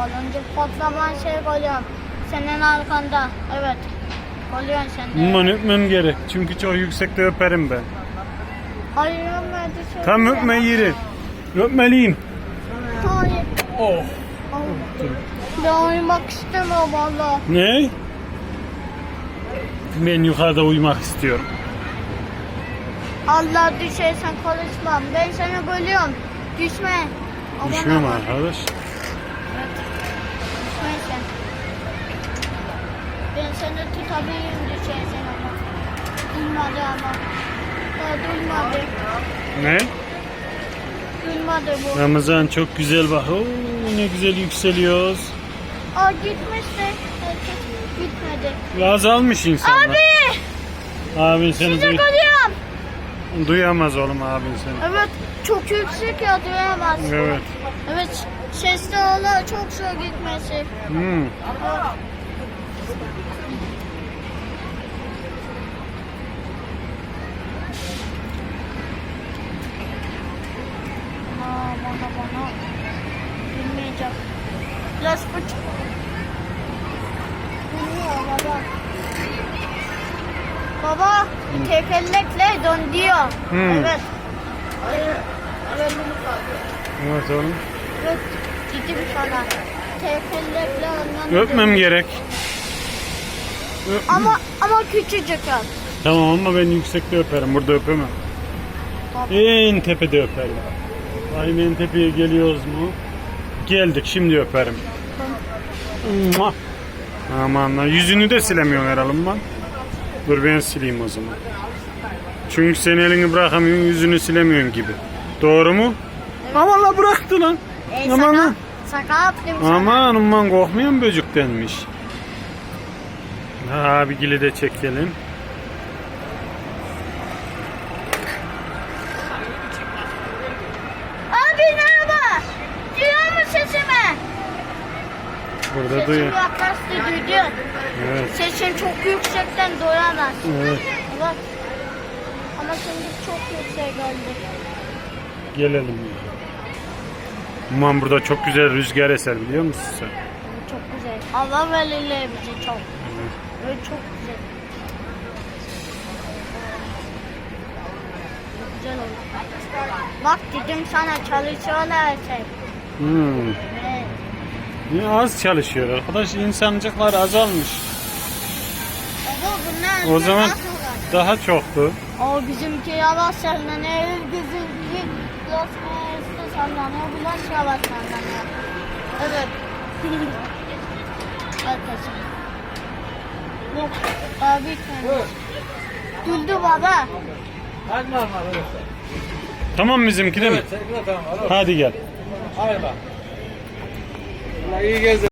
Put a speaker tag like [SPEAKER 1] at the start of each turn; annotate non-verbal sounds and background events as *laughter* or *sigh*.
[SPEAKER 1] Baloncuk patlaman şey koyuyorum. Senin arkanda. Evet. Koyuyorsun sen de.
[SPEAKER 2] Aman öpmem gerek. Çünkü çok yüksekte öperim ben.
[SPEAKER 1] Hayır öpmedi. şey
[SPEAKER 2] Tam öpme yeri. Öpmeliyim.
[SPEAKER 1] Hayır.
[SPEAKER 2] Oh.
[SPEAKER 1] Ben uyumak istemiyorum valla.
[SPEAKER 2] Ne? Ben yukarıda uyumak istiyorum.
[SPEAKER 1] Allah düşersen konuşmam. Ben seni bölüyorum. Düşme. Aman
[SPEAKER 2] Düşüyorum
[SPEAKER 1] aman.
[SPEAKER 2] arkadaş.
[SPEAKER 1] Ben seni tutabilirim düşersen ama. Duymadı ama. Daha duymadı.
[SPEAKER 2] Ne?
[SPEAKER 1] Duymadı bu.
[SPEAKER 2] Ramazan çok güzel bak. Oo, ne güzel yükseliyoruz.
[SPEAKER 1] Aa gitmişti. Herkes gitmedi.
[SPEAKER 2] Azalmış insanlar.
[SPEAKER 1] Abi!
[SPEAKER 2] Abin seni
[SPEAKER 1] Sizi
[SPEAKER 2] duy-
[SPEAKER 1] görüyorum.
[SPEAKER 2] duyamaz oğlum abin seni.
[SPEAKER 1] Evet. Çok yüksek ya duyamaz.
[SPEAKER 2] Evet.
[SPEAKER 1] Evet. Sesli ola çok zor gitmesi.
[SPEAKER 2] Hmm.
[SPEAKER 1] Aa, bana bana. Bilmeyeceğim. Las buç. Bilmiyor baba. Baba tekerlekle dön diyor.
[SPEAKER 2] Hmm.
[SPEAKER 1] Evet. Evet. Evet.
[SPEAKER 2] Evet oğlum.
[SPEAKER 1] Evet. Dedim sana. Tekerlekle ondan
[SPEAKER 2] Öpmem gerek.
[SPEAKER 1] Ama ama küçücük öp.
[SPEAKER 2] Tamam ama ben yüksekte öperim. Burada öpemem.
[SPEAKER 1] Baba.
[SPEAKER 2] En tepede öperim. Ay en tepeye geliyoruz mu? Geldik şimdi öperim. Mua. Aman lan yüzünü de silemiyorsun herhalde ben. Dur ben sileyim o zaman. Çünkü sen elini bırakamıyorsun yüzünü silemiyorsun gibi. Doğru mu? Aman la bıraktı lan.
[SPEAKER 1] E,
[SPEAKER 2] Aman
[SPEAKER 1] sana,
[SPEAKER 2] lan.
[SPEAKER 1] sana.
[SPEAKER 2] Aman aman korkmuyor mu böcektenmiş? Abi gili de çekelim.
[SPEAKER 1] Abi merhaba. Duyuyor musun sesimi?
[SPEAKER 2] Burada
[SPEAKER 1] Sesim
[SPEAKER 2] duyuyor.
[SPEAKER 1] yaklaştı duydun.
[SPEAKER 2] Evet.
[SPEAKER 1] Sesin çok yüksekten duyamaz.
[SPEAKER 2] Evet.
[SPEAKER 1] Evet. Ama şimdi çok yüksek geldi.
[SPEAKER 2] Gelelim. Aman burada çok güzel rüzgar eser biliyor musun sen?
[SPEAKER 1] Çok güzel. Allah bizi çok. Evet çok güzel. Çok güzel oldu. Bak dedim sana çalışıyorlar şey.
[SPEAKER 2] Hmm.
[SPEAKER 1] Evet.
[SPEAKER 2] Ne az çalışıyor arkadaş insancıklar azalmış.
[SPEAKER 1] Baba bunlar
[SPEAKER 2] O zaman daha çoktu.
[SPEAKER 1] O bizimki yavaş sallanıyor. Bizimki yasmayası sallanıyor. Bulaş yavaş sallanıyor. Evet. *laughs* Arkadaşım. Abi. Güldü baba.
[SPEAKER 3] Hadi bakalım arkadaşlar.
[SPEAKER 2] Tamam bizimki değil mi?
[SPEAKER 3] Evet, tamam. Hadi.
[SPEAKER 2] Hadi gel.
[SPEAKER 3] Hadi bak. İyi gezdir.